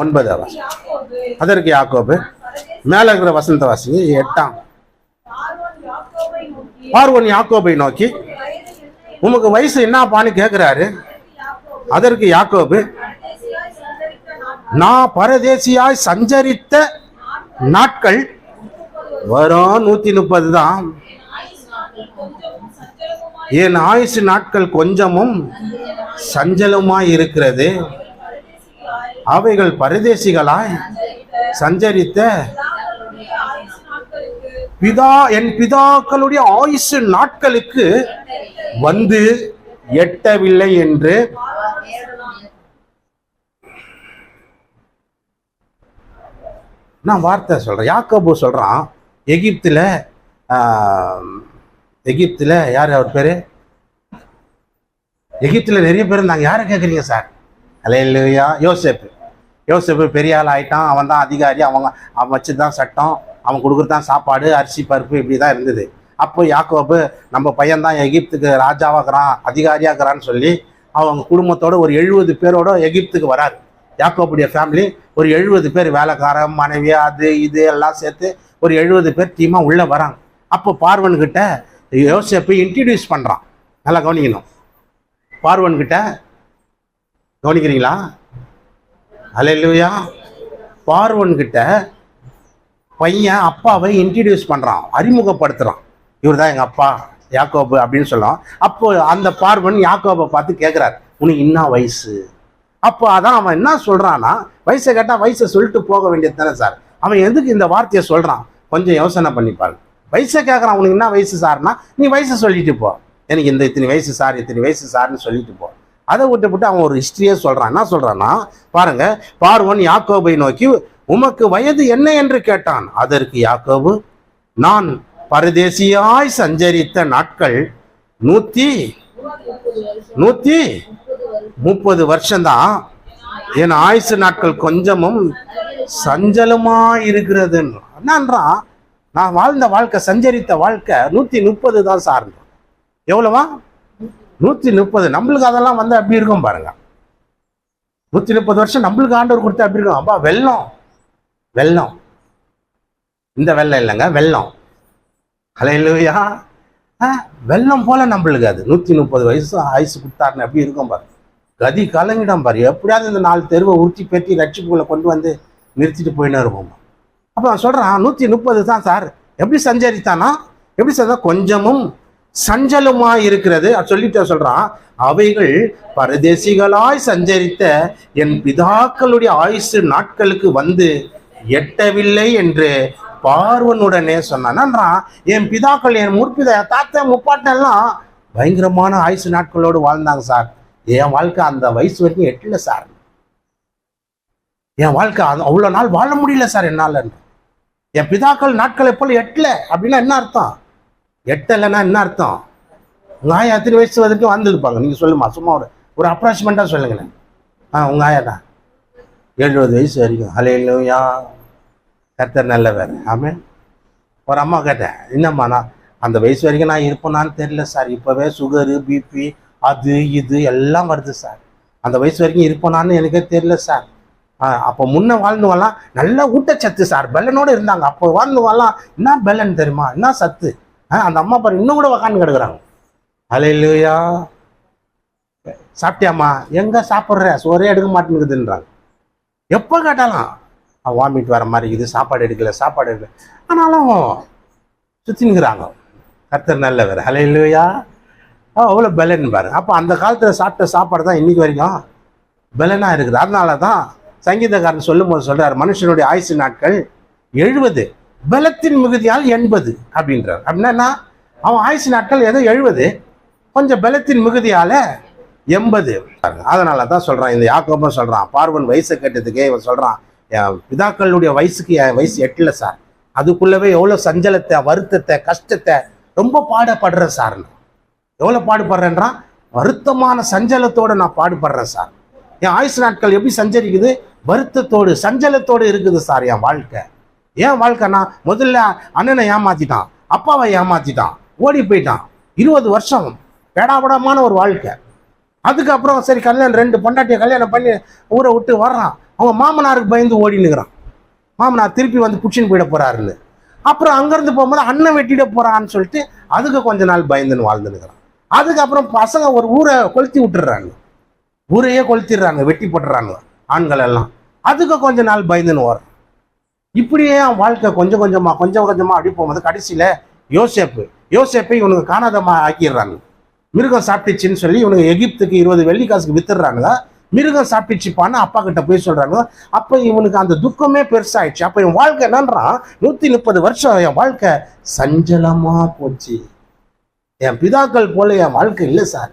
ஒன்பதாம் வசனம் அதற்கு யாக்கோபு மேல இருக்கிற வசந்த வாசிங்க எட்டாம். பார்வன் யாக்கோபை நோக்கி உமக்கு வயசு என்னப்பான்னு கேட்கிறாரு அதற்கு யாக்கோபு நான் பரதேசியாய் சஞ்சரித்த நாட்கள் வரும். நூத்தி முப்பது தான். என் ஆயுசு நாட்கள் கொஞ்சமும் சஞ்சலமாய் இருக்கிறது. அவைகள் பரதேசிகளாய் சஞ்சரித்த பிதா என் பிதாக்களுடைய ஆயுசு நாட்களுக்கு வந்து எட்டவில்லை என்று நான் வார்த்தை சொல்றேன். யாக்கோபு சொல்றான் எகிப்துல எகிப்தில் எகிப்துல யார் அவர் பேரு? எகிப்துல நிறைய பேர் இருந்தாங்க. யாரை கேட்குறீங்க சார்? அலையிலையா யோசேப்பு. யோசிப்பு பெரிய ஆள் ஆயிட்டான் அவன் தான் அதிகாரி அவங்க அவன் வச்சு தான் சட்டம் அவன் கொடுக்குறது தான் சாப்பாடு அரிசி பருப்பு இப்படி தான் இருந்தது. அப்போ யாக்கோபு நம்ம பையன் தான் எகிப்துக்கு ராஜாவாகிறான் அதிகாரியாகிறான்னு சொல்லி அவங்க குடும்பத்தோட ஒரு எழுபது பேரோட எகிப்துக்கு வராரு. யாக்கோபுடைய ஃபேமிலி ஒரு எழுபது பேர் வேலைக்காரன் மனைவி அது இது எல்லாம் சேர்த்து ஒரு எழுபது பேர் டீமாக உள்ளே வராங்க. அப்போ பார்வன் யோசிப்பு இன்ட்ரடியூஸ் பண்ணுறான் நல்லா கவனிக்கணும். பார்வன்கிட்ட கவனிக்கிறீங்களா? அலையிலுயா பார்வன்கிட்ட பையன் அப்பாவை இன்ட்ரடியூஸ் பண்ணுறான் அறிமுகப்படுத்துகிறான் இவர் தான் எங்கள் அப்பா யாக்கோபு அப்படின்னு சொல்லுவான் அப்போ அந்த பார்வன் யாக்கோபை பார்த்து கேட்குறாரு உனக்கு என்ன வயசு? அப்போ அதான் அவன் என்ன சொல்கிறான்னா வயசை கேட்டால் வயசை சொல்லிட்டு போக வேண்டியது தானே சார். அவன் எதுக்கு இந்த வார்த்தையை சொல்கிறான் கொஞ்சம் யோசனை பண்ணிப்பாரு வயசை கேட்குறான் உனக்கு என்ன வயசு சார்னா நீ வயசை சொல்லிட்டு போ. எனக்கு இந்த இத்தனை வயசு சார் இத்தனை வயசு சார்னு சொல்லிட்டு போ. அதை விட்டு விட்டு அவன் ஒரு ஹிஸ்ட்ரியே சொல்கிறான் என்ன சொல்கிறான்னா பாருங்க பார்வன் யாக்கோபை நோக்கி உமக்கு வயது என்ன என்று கேட்டான். அதற்கு யாக்கோபு நான் பரதேசியாய் சஞ்சரித்த நாட்கள் நூற்றி நூற்றி முப்பது வருஷம்தான். என் ஆயுசு நாட்கள் கொஞ்சமும் சஞ்சலமாக இருக்கிறது என்னன்றான் நான் வாழ்ந்த வாழ்க்கை சஞ்சரித்த வாழ்க்கை நூற்றி முப்பது தான் சார் எவ்வளவா? நூற்றி முப்பது நம்மளுக்கு அதெல்லாம் வந்து அப்படி இருக்கும் பாருங்க. நூற்றி முப்பது வருஷம் நம்மளுக்கு ஆண்டவர் கொடுத்தா அப்படி இருக்கும். அப்பா வெள்ளம். வெள்ளம். இந்த வெள்ளம் இல்லைங்க வெள்ளம். அலையிலுவையா ஆ வெள்ளம் போல நம்மளுக்கு அது. நூற்றி முப்பது வயசு ஆயுசு கொடுத்தாருன்னு அப்படி இருக்கும் பாரு கதி கலங்கிடம் பாரு. எப்படியாவது இந்த நாலு தெருவை உருத்தி பெட்டி ரட்சிப்புகளை கொண்டு வந்து நிறுத்திட்டு போயின்னு இருப்போம். அப்போ நான் சொல்கிறேன் நூற்றி முப்பது தான் சார். எப்படி சஞ்சரித்தானா? எப்படி சார்? கொஞ்சமும் சஞ்சலமா இருக்கிறது சொல்லிட்டு சொல்றான். அவைகள் பரதேசிகளாய் சஞ்சரித்த என் பிதாக்களுடைய ஆயுசு நாட்களுக்கு வந்து எட்டவில்லை என்று பார்வனுடனே சொன்னான்றான் என் பிதாக்கள் என் முற்பிதா தாத்தா முப்பாட்டெல்லாம் பயங்கரமான ஆயுசு நாட்களோடு வாழ்ந்தாங்க சார். என் வாழ்க்கை அந்த வயசு வரைக்கும் எட்டல சார். என் வாழ்க்கை அது அவ்வளோ நாள் வாழ முடியல சார் என்னால் என் பிதாக்கள் நாட்களை போல் எட்டல அப்படின்னா என்ன அர்த்தம்? எட்டலைன்னா என்ன அர்த்தம்? உங்க ஆயா எத்தனை வயசு வரைக்கும் வாழ்ந்துருப்பாங்க? நீங்கள் சொல்லுமா சும்மா ஒரு ஒரு அப்ராக்சிமெண்ட்டாக சொல்லுங்களேன். ஆ உங்கள் ஆயா தான். எழுபது வயசு வரைக்கும். ஹலையிலுயா கர்த்தர் நல்லவர். ஆமே ஒரு அம்மா கேட்டேன் என்னம்மா நான் அந்த வயசு வரைக்கும் நான் இருப்பேனான்னு தெரியல சார். இப்போவே சுகரு பிபி அது இது எல்லாம் வருது சார். அந்த வயசு வரைக்கும் இருப்பேனான்னு எனக்கே தெரியல சார். ஆ, அப்போ முன்ன வாழ்ந்தவெல்லாம் நல்ல ஊட்டச்சத்து சார். பெல்லனோடு இருந்தாங்க. அப்போ வாழ்ந்தவெல்லாம் என்ன பெல்லன் தெரியுமா? என்ன சத்து? அந்த அம்மா பாரு இன்னும் கூட உக்காந்து கிடக்குறாங்க. அலையிலுயா சாப்பிட்டியாம்மா? எங்க சாப்பிட்ற? சோறே எடுக்க மாட்டேங்குதுன்றாங்க. எப்போ கேட்டாலும் வாமிட் வர மாதிரி இருக்குது சாப்பாடு எடுக்கல சாப்பாடு எடுக்கல. ஆனாலும் சுற்றினுங்கிறாங்க கர்த்தர் நல்லவர். அலையிலுயா அவ்வளோ பெலன் பாரு. அப்போ அந்த காலத்தில் சாப்பிட்ட சாப்பாடு தான் இன்னைக்கு வரைக்கும் பெலனாக இருக்குது. அதனால தான் சங்கீதக்காரன் சொல்லும்போது சொல்றார் மனுஷனுடைய ஆயுசு நாட்கள் எழுபது பலத்தின் மிகுதியால் எண்பது அப்படின்றார். அப்படின்னா அவன் ஆயுசு நாட்கள் ஏதோ எழுபது. கொஞ்சம் பலத்தின் மிகுதியால் எண்பது. அதனால தான் சொல்கிறான் இந்த யாக்கோபம் சொல்கிறான் பார்வன் வயசை கேட்டதுக்கே இவன் சொல்கிறான் என் பிதாக்களுடைய வயசுக்கு என் வயசு எட்டல சார். அதுக்குள்ளவே எவ்வளோ சஞ்சலத்தை வருத்தத்தை கஷ்டத்தை ரொம்ப பாடப்படுறேன் சார். எவ்வளோ பாடுபடுறேன்றான்? வருத்தமான சஞ்சலத்தோடு நான் பாடுபடுறேன் சார். என் ஆயுசு நாட்கள் எப்படி சஞ்சரிக்குது? வருத்தத்தோடு சஞ்சலத்தோடு இருக்குது சார் என் வாழ்க்கை. ஏன் வாழ்க்கைனா முதல்ல அண்ணனை ஏமாத்திட்டான் அப்பாவை ஏமாத்திட்டான் ஓடி போயிட்டான். இருபது வருஷம் பேடாபடமான ஒரு வாழ்க்கை. அதுக்கப்புறம் சரி கல்யாணம் ரெண்டு பொண்டாட்டியை கல்யாணம் பண்ணி ஊரை விட்டு வர்றான். அவன் மாமனாருக்கு பயந்து ஓடினுக்கிறான் மாமனார் திருப்பி வந்து பிடிச்சின்னு போயிட போறாருன்னு. அப்புறம் அங்கேருந்து போகும்போது அண்ணன் வெட்டிட போறான்னு சொல்லிட்டு அதுக்கு கொஞ்ச நாள் பயந்துன்னு வாழ்ந்துனுக்கிறான் அதுக்கப்புறம் பசங்க ஒரு ஊரை கொளுத்தி விட்டுறாங்க. ஊரையே கொளுத்திடுறாங்க வெட்டி போட்டுறாங்க ஆண்கள் எல்லாம் அதுக்கு கொஞ்ச நாள் பயந்துன்னு வரும் இப்படியே அவன் வாழ்க்கை கொஞ்சம் கொஞ்சமா கொஞ்சம் கொஞ்சமா அப்படி போகும்போது கடைசியில யோசேப்பு யோசேப்பை இவனுக்கு காணாதமா ஆக்கிடுறாங்க. மிருகம் சாப்பிட்டுச்சுன்னு சொல்லி இவனுக்கு எகிப்துக்கு இருபது வெள்ளி காசுக்கு வித்துடுறாங்க மிருகம் சாப்பிட்டுச்சுப்பான்னு அப்பா கிட்ட போய் சொல்றாங்க. அப்ப இவனுக்கு அந்த துக்கமே பெருசாயிடுச்சு. அப்ப என் வாழ்க்கை என்னன்றான் நூத்தி முப்பது வருஷம் என் வாழ்க்கை சஞ்சலமா போச்சு. என் பிதாக்கள் போல என் வாழ்க்கை இல்லை சார்.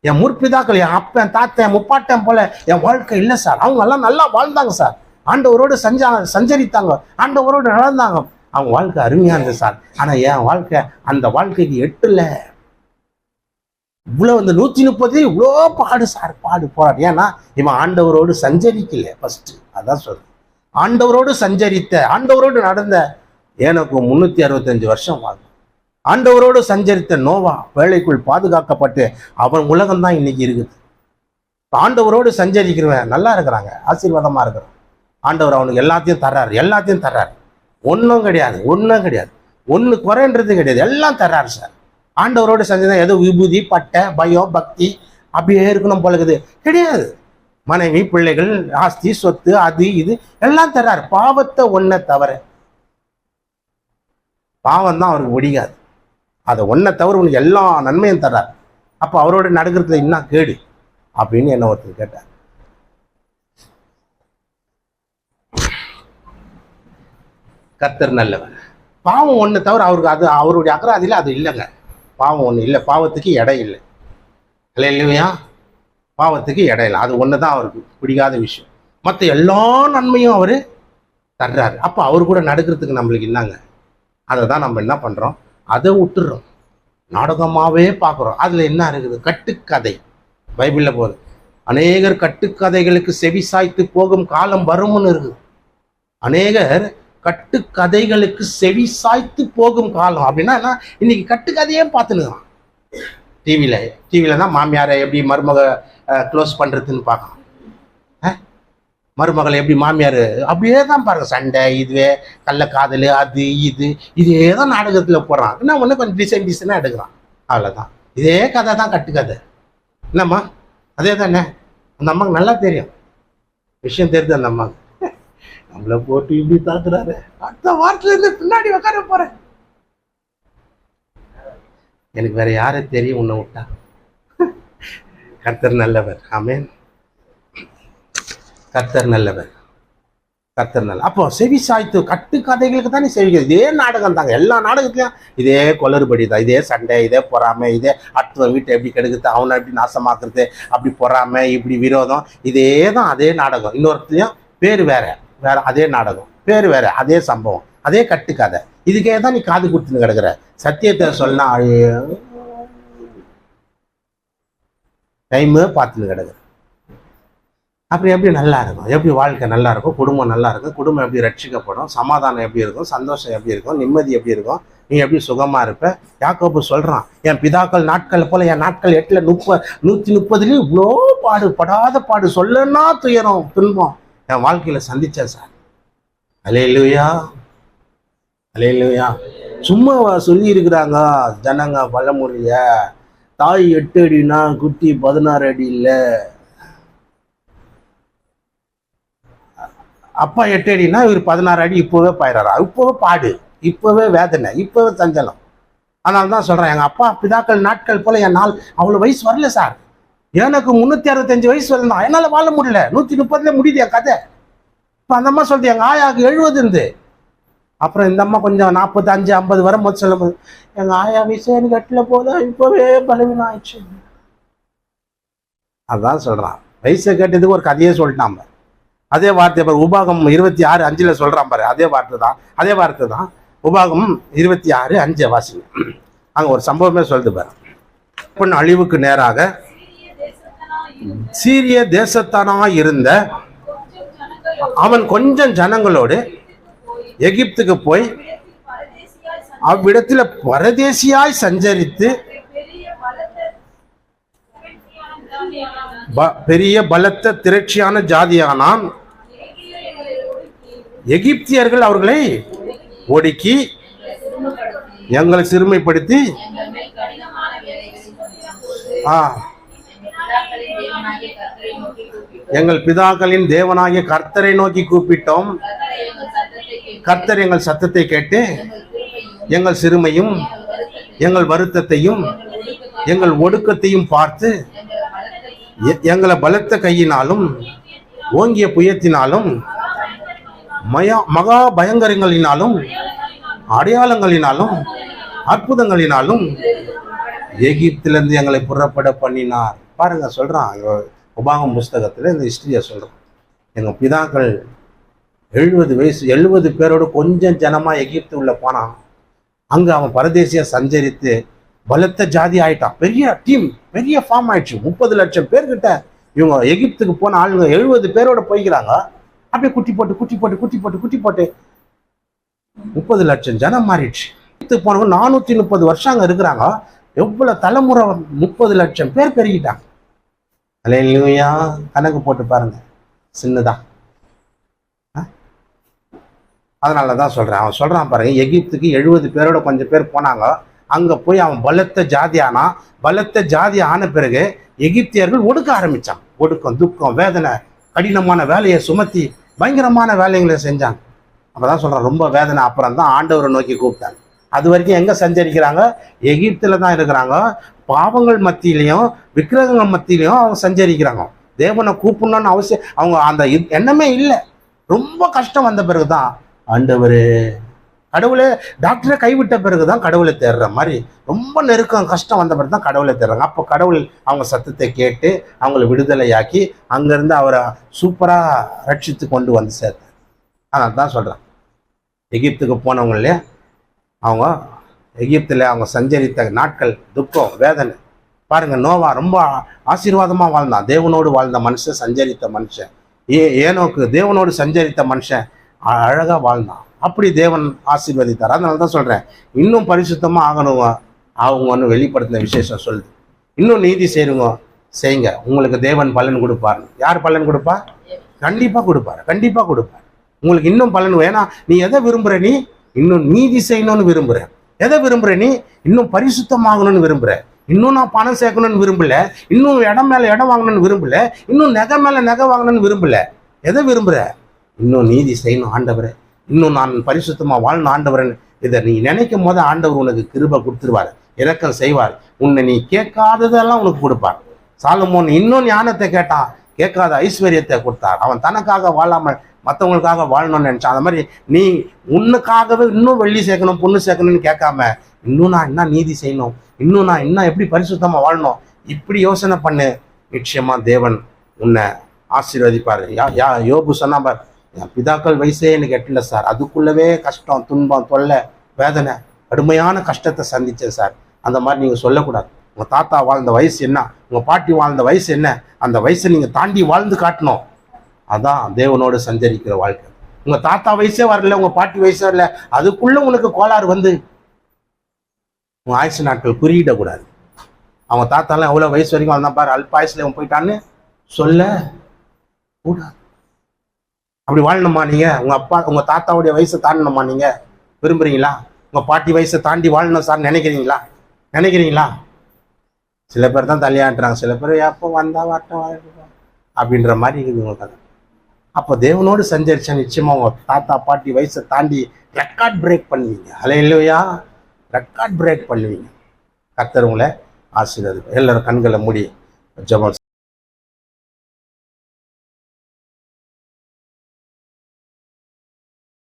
என் முற்பிதாக்கள் என் அப்பன் தாத்தன் முப்பாட்டன் போல என் வாழ்க்கை இல்லை சார். அவங்க எல்லாம் நல்லா வாழ்ந்தாங்க சார். ஆண்டவரோடு சஞ்சா சஞ்சரித்தாங்க. ஆண்டவரோடு நடந்தாங்க. அவங்க வாழ்க்கை அருமையா இருந்தது சார். ஆனா என் வாழ்க்கை அந்த வாழ்க்கைக்கு எட்டுல. இவ்வளவு அந்த நூத்தி முப்பது இவ்வளோ பாடு சார் பாடு போராடு. ஏன்னா இவன் ஆண்டவரோடு சஞ்சரிக்கல ஃபஸ்ட்டு அதான் சொல்றேன். ஆண்டவரோடு சஞ்சரித்த ஆண்டவரோடு நடந்த எனக்கு முன்னூத்தி அறுபத்தஞ்சு வருஷம் வாழும் ஆண்டவரோடு சஞ்சரித்த நோவா வேலைக்குள் பாதுகாக்கப்பட்டு அவன் உலகம் தான் இன்னைக்கு இருக்குது. ஆண்டவரோடு சஞ்சரிக்கிறவன் நல்லா இருக்கிறாங்க. ஆசீர்வாதமா இருக்கிறான். ஆண்டவர் அவனுக்கு எல்லாத்தையும் தர்றாரு எல்லாத்தையும் தர்றாரு. ஒன்றும் கிடையாது ஒன்றும் கிடையாது. ஒன்று குறைன்றது கிடையாது எல்லாம் தர்றாரு சார். ஆண்டவரோடு செஞ்சதான் ஏதோ விபூதி பட்டை பயம் பக்தி அப்படியே இருக்கணும் போல இருக்குது. கிடையாது. மனைவி பிள்ளைகள் ஆஸ்தி சொத்து அது இது எல்லாம் தர்றாரு. பாவத்தை ஒன்றை தவிர பாவம் தான் அவருக்கு பிடிக்காது அதை ஒன்றை தவிர உனக்கு எல்லா நன்மையும் தர்றார். அப்போ அவரோட நடக்கிறதுல என்ன கேடு அப்படின்னு என்ன ஒருத்தர் கேட்டார். கத்தர் நல்லவர். பாவம் ஒன்று தவிர அவருக்கு அது அவருடைய அகராதியில் அது இல்லைங்க. பாவம் ஒன்று இல்லை. பாவத்துக்கு இடம் இல்லை. இல்லை இல்லையா பாவத்துக்கு இடம் இல்லை. அது ஒன்று தான் அவருக்கு பிடிக்காத விஷயம். மற்ற எல்லா நன்மையும் அவர் தர்றாரு. அப்போ அவர் கூட நடக்கிறதுக்கு நம்மளுக்கு என்னங்க? அதை தான் நம்ம என்ன பண்ணுறோம் அதை விட்டுறோம் நாடகமாகவே பார்க்குறோம். அதில் என்ன இருக்குது? கட்டுக்கதை. பைபிளில் போகுது. அநேகர் கட்டுக்கதைகளுக்கு செவி சாய்த்து போகும் காலம் வரும்னு இருக்குது. அநேகர் கட்டுக்கதைகளுக்கு செவி சாய்த்து போகும் காலம். அப்படின்னா என்ன? இன்னைக்கு கட்டுக்கதையே பார்த்துனுக்கலாம் டிவியில் டிவியில் தான் மாமியாரை எப்படி மருமக க்ளோஸ் பண்ணுறதுன்னு பார்க்கலாம் மருமகளை எப்படி மாமியார் அப்படியே தான் பாருங்க. சண்டை இதுவே கள்ளக்காதல் அது இது இதே தான் நாடகத்தில் போடுறான். என்ன ஒன்று கொஞ்சம் டிசைன் டிசைனாக எடுக்கிறான். அவ்வளோதான் இதே கதை தான் கட்டுக்கதை. என்னம்மா? அதே தானே? அந்த அம்மாவுக்கு நல்லா தெரியும். விஷயம் தெரியுது அந்த அம்மாவுக்கு நம்மளை போட்டு இப்படி தாக்குறாரு. அடுத்த வாரத்துல இருந்து பின்னாடி உட்கார போறேன். எனக்கு வேற யாரை தெரியும் உன்னை விட்டா? கர்த்தர் நல்லவர். ஆமேன். கர்த்தர் நல்லவர். கர்த்தர் நல்ல அப்போ செவி சாய்த்து கட்டு கதைகளுக்கு தானே செவிக்க இதே நாடகம் தாங்க. எல்லா நாடகத்துலையும் இதே கொளறுபடி தான். இதே சண்டை இதே பொறாமை இதே அடுத்த வீட்டை எப்படி கெடுக்குது அவனை எப்படி நாசமாக்குறது அப்படி பொறாமை இப்படி விரோதம். இதே தான் அதே நாடகம். இன்னொருத்தையும் பேர் வேற. வேற அதே நாடகம் பேர் வேற அதே சம்பவம் அதே கட்டுக்கதை. இதுக்கே தான் நீ காது கொடுத்துன்னு கிடக்குற. சத்தியத்தை சொன்னா டைமு பார்த்துன்னு கிடக்குற. அப்புறம் எப்படி நல்லா இருக்கும்? எப்படி வாழ்க்கை நல்லா இருக்கும்? குடும்பம் நல்லா இருக்கும்? குடும்பம் எப்படி ரட்சிக்கப்படும்? சமாதானம் எப்படி இருக்கும்? சந்தோஷம் எப்படி இருக்கும்? நிம்மதி எப்படி இருக்கும்? நீ எப்படி சுகமா இருப்ப? யாக்கோப்பு சொல்றான் என் பிதாக்கள் நாட்கள் போல என் நாட்கள் எட்டுல முப்ப நூத்தி முப்பதுலயும் இவ்வளோ பாடு படாத பாடு சொல்லனா துயரம் துன்பம். என் வாழ்க்கையில சந்திச்சேன் சார். அலையிலுயா அலையிலுயா சும்மா சொல்லி இருக்கிறாங்க ஜனங்க பழமொழிய தாய் எட்டு அடினா குட்டி பதினாறு அடி இல்லை. அப்பா எட்டு அடினா இவர் பதினாறு அடி இப்போவே பாயிறாரா. இப்போவே பாடு. இப்போவே வேதனை. இப்போவே தஞ்சலம் அதனால தான் சொல்கிறேன் எங்கள் அப்பா பிதாக்கள் நாட்கள் போல என் நாள் அவ்வளோ வயசு வரல சார். எனக்கு முந்நூற்றி அறுபத்தஞ்சு வயசு வரலாம் என்னால் வாழ முடியல. நூற்றி முப்பதுல முடியுது என் கதை. இப்போ அந்த அம்மா சொல்லுது எங்கள் ஆயாவுக்கு எழுபது இருந்து. அப்புறம் இந்த அம்மா கொஞ்சம் நாற்பது அஞ்சு ஐம்பது சொல்லும் போது எங்கள் ஆயா வயசு எனக்கு எட்டில் இப்போவே பலவீனம் ஆயிடுச்சு அதான் சொல்கிறான் வயசை கேட்டதுக்கு ஒரு கதையே சொல்லிட்டான் பாரு. அதே வார்த்தை பாரு உபாகம் இருபத்தி ஆறு அஞ்சில் சொல்கிறான் பாரு. அதே வார்த்தை தான். அதே வார்த்தை தான். உபாகம் இருபத்தி ஆறு அஞ்சு வாசிங்க. அங்கே ஒரு சம்பவமே சொல்லுது பாரு. பொன் அழிவுக்கு நேராக சீரிய தேசத்தானா இருந்த அவன் கொஞ்சம் ஜனங்களோடு எகிப்துக்கு போய் அவ்விடத்தில் பரதேசியாய் சஞ்சரித்து பெரிய பலத்த திரட்சியான ஜாதியானான். ப- பெரிய பலத்த திரட்சியான ஜாதியானான் எகிப்தியர்கள் அவர்களை ஒடுக்கி எங்களை சிறுமைப்படுத்தி ஆ எங்கள் பிதாக்களின் தேவனாகிய கர்த்தரை நோக்கி கூப்பிட்டோம். கர்த்தர் எங்கள் சத்தத்தை கேட்டு எங்கள் சிறுமையும் எங்கள் வருத்தத்தையும் எங்கள் ஒடுக்கத்தையும் பார்த்து எ- எங்களை பலத்த கையினாலும் ஓங்கிய புயத்தினாலும் மயா மகா பயங்கரங்களினாலும் அடையாளங்களினாலும் அற்புதங்களினாலும் எகிப்திலிருந்து எங்களை புறப்பட பண்ணினார். பாருங்க சொல்கிறான் உபாகம் புஸ்தகத்தில் இந்த ஹிஸ்டரியை சொல்கிறான் எங்கள் பிதாக்கள் எழுபது வயசு எழுபது பேரோட கொஞ்சம் ஜனமாக எகிப்து உள்ள போனான் அங்கே அவன் பரதேசியா சஞ்சரித்து பலத்த ஜாதி ஆயிட்டான். பெரிய டீம் பெரிய ஃபார்ம் ஆயிடுச்சு. முப்பது லட்சம் பேர்கிட்ட இவங்க எகிப்துக்கு போன ஆளுங்க எழுபது பேரோட போய்க்கிறாங்க. அப்படியே குட்டி போட்டு குட்டி போட்டு குட்டி போட்டு குட்டி போட்டு முப்பது லட்சம் ஜனம் மாறிடுச்சு. எகிப்துக்கு போனவங்க நானூற்றி முப்பது வருஷம் அங்கே இருக்கிறாங்க. எவ்வளோ தலைமுறை முப்பது லட்சம் பேர் பெருகிட்டாங்க. அலையிலையா. கணக்கு போட்டு பாருங்க. சின்னதா. அதனால தான் சொல்கிறேன் அவன் சொல்கிறான் பாருங்க எகிப்துக்கு எழுபது பேரோட கொஞ்சம் பேர் போனாங்க. அங்கே போய் அவன் பலத்த ஜாதி ஆனான் பலத்த ஜாதி ஆன பிறகு எகிப்தியர்கள் ஒடுக்க ஆரம்பித்தான் ஒடுக்கம் துக்கம் வேதனை கடினமான வேலையை சுமத்தி பயங்கரமான வேலைகளை செஞ்சாங்க. அப்போ தான் சொல்கிறான் ரொம்ப வேதனை. அப்புறம் தான் ஆண்டவரை நோக்கி கூப்பிட்டாங்க. அது வரைக்கும் எங்கே சஞ்சரிக்கிறாங்க? எகிப்தில் தான் இருக்கிறாங்க. பாவங்கள் மத்தியிலையும் விக்கிரகங்கள் மத்தியிலையும் அவங்க சஞ்சரிக்கிறாங்க. தேவனை கூப்பிடணும்னு அவசியம் அவங்க அந்த எண்ணமே இல்லை. ரொம்ப கஷ்டம் வந்த பிறகுதான் ஆண்டவர் கடவுளை டாக்டரை கைவிட்ட பிறகுதான் கடவுளை தேடுற மாதிரி ரொம்ப நெருக்கம் கஷ்டம் வந்த பிறகு தான் கடவுளை தேடுறாங்க. அப்போ கடவுள் அவங்க சத்தத்தை கேட்டு அவங்கள விடுதலையாக்கி அங்கேருந்து அவரை சூப்பராக ரட்சித்து கொண்டு வந்து சேர்த்தார். அதனால தான் சொல்கிறேன் எகிப்துக்கு போனவங்களே அவங்க எகிப்தில் அவங்க சஞ்சரித்த நாட்கள் துக்கம் வேதனை. பாருங்க நோவா ரொம்ப ஆசீர்வாதமாக வாழ்ந்தான். தேவனோடு வாழ்ந்த மனுஷன் சஞ்சரித்த மனுஷன். ஏ ஏனோக்கு தேவனோடு சஞ்சரித்த மனுஷன் அழகாக வாழ்ந்தான். அப்படி தேவன் ஆசீர்வதித்தார். அதனால தான் சொல்கிறேன் இன்னும் பரிசுத்தமாக ஆகணுங்க. ஆகுங்கன்னு வெளிப்படுத்தின விசேஷம் சொல்லுது. இன்னும் நீதி செய்யுங்க செய்யுங்க உங்களுக்கு தேவன் பலன் கொடுப்பார். யார் பலன் கொடுப்பா? கண்டிப்பாக கொடுப்பாரு. கண்டிப்பாக கொடுப்பார். உங்களுக்கு இன்னும் பலன் ஏன்னா நீ எதை விரும்புகிற நீ? இன்னும் நீதி செய்யணும்னு விரும்புகிறேன் எதை விரும்புற நீ? இன்னும் பரிசுத்தமாகணும்னு விரும்புற. இன்னும் நான் பணம் சேர்க்கணும்னு விரும்பல. இன்னும் இடம் மேல இடம் வாங்கணும்னு விரும்பல. இன்னும் நகை மேல நகை வாங்கணும்னு விரும்பல. எதை விரும்புற? இன்னும் நீதி செய்யணும் ஆண்டவரை. இன்னும் நான் பரிசுத்தமா வாழணும் ஆண்டவரன் இதை நீ நினைக்கும் போது ஆண்டவர் உனக்கு கிருபை கொடுத்துருவார். இரக்கம் செய்வார். உன்னை நீ கேட்காததெல்லாம் உனக்கு கொடுப்பார். சாலமோன் இன்னும் ஞானத்தை கேட்டான். கேட்காத ஐஸ்வர்யத்தை கொடுத்தார். அவன் தனக்காக வாழாமல் மற்றவங்களுக்காக வாழணும்னு நினைச்சான். அந்த மாதிரி நீ உன்னுக்காகவே இன்னும் வெள்ளி சேர்க்கணும் பொண்ணு சேர்க்கணும்னு கேட்காம இன்னும் நான் என்ன நீதி செய்யணும்? இன்னும் நான் என்ன எப்படி பரிசுத்தமாக வாழணும்? இப்படி யோசனை பண்ணு. நிச்சயமா தேவன் உன்னை ஆசீர்வதிப்பார். யா யா யோபு சொன்னா என் பிதாக்கள் வயசே எனக்கு எட்டல சார். அதுக்குள்ளவே கஷ்டம் துன்பம் தொல்லை வேதனை கடுமையான கஷ்டத்தை சந்தித்தேன் சார். அந்த மாதிரி நீங்கள் சொல்லக்கூடாது. உங்கள் தாத்தா வாழ்ந்த வயசு என்ன? உங்கள் பாட்டி வாழ்ந்த வயசு என்ன? அந்த வயசை நீங்கள் தாண்டி வாழ்ந்து காட்டணும். அதான் தேவனோடு சஞ்சரிக்கிற வாழ்க்கை. உங்கள் தாத்தா வயசே வரல உங்கள் பாட்டி வயசே வரல அதுக்குள்ளே உனக்கு கோளாறு வந்து உங்கள் ஆயுசு நாட்கள் குறியிடக்கூடாது. அவங்க தாத்தாலாம் எவ்வளோ வயசு வரைக்கும் வந்தான் பாரு அல்ப ஆயுசில் அவன் போயிட்டான்னு சொல்ல கூடாது. அப்படி வாழணுமா நீங்கள் உங்கள் அப்பா உங்கள் தாத்தாவுடைய வயசை தாண்டணுமா நீங்கள் விரும்புகிறீங்களா உங்கள் பாட்டி வயசை தாண்டி வாழணும் சார் நினைக்கிறீங்களா? நினைக்கிறீங்களா? சில பேர் தான் தள்ளியாட்டுறாங்க சில பேர் எப்போ வந்தால் வாட்டம் வாழ்க்கை அப்படின்ற மாதிரி இருக்குது உங்களுக்கு அப்போ தேவனோடு சஞ்சரிச்சா நிச்சயமா உங்க தாத்தா பாட்டி வயசை தாண்டி ரெக்கார்ட் பிரேக் பண்ணுவீங்க. அலை இல்லையா ரெக்கார்ட் பிரேக் பண்ணுவீங்க. கத்தர் உங்களை ஆசீர்வாதம் எல்லாரும் கண்களை மூடி ஜபம்